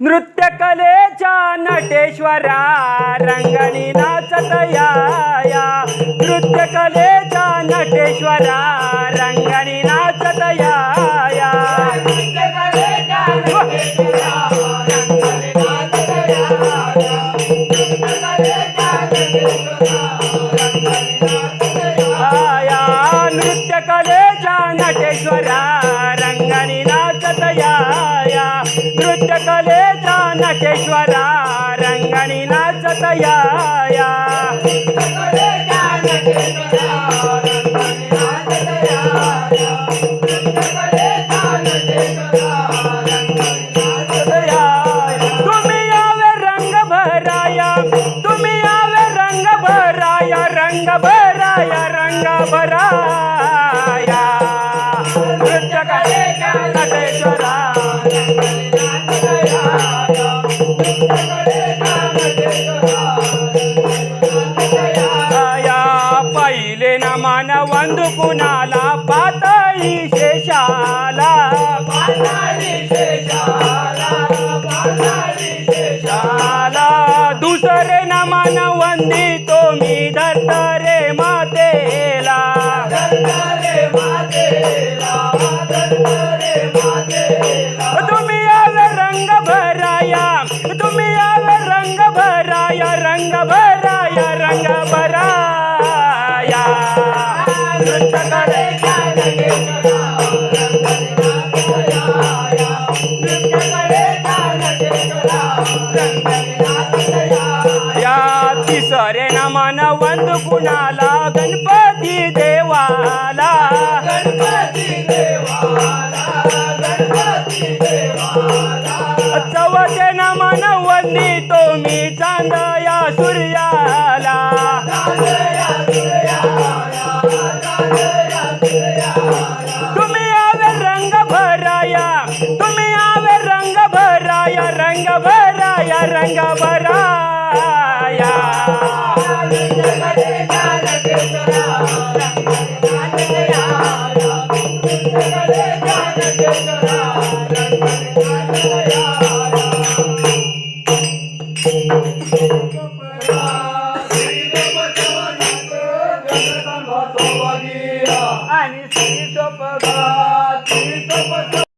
नृत्यकलेच्या नटेश्वरा रंगणी नाचत या नृत्यकले नृत्य नटेश्वरा रंगणी नाचत या नृत्य नटेश्वरा रंगणी नाचत या तुम्ही रंग भराया तुम्ही रंग भराया रंग भराया रंग भराया. कुणाला पातळी शेषाला? शाला दुसरे न मान वंदी तो मी दत्त रे मातेला. तुम्ही यावे रंग भराया तुम्ही यावे रंग भराया रंग भराया मन वंद कुणाला गणपती देवाला. चवथे न मन वंदी तो मी चांद या सूर्याला. भराया रंग भराया आणि सोपगा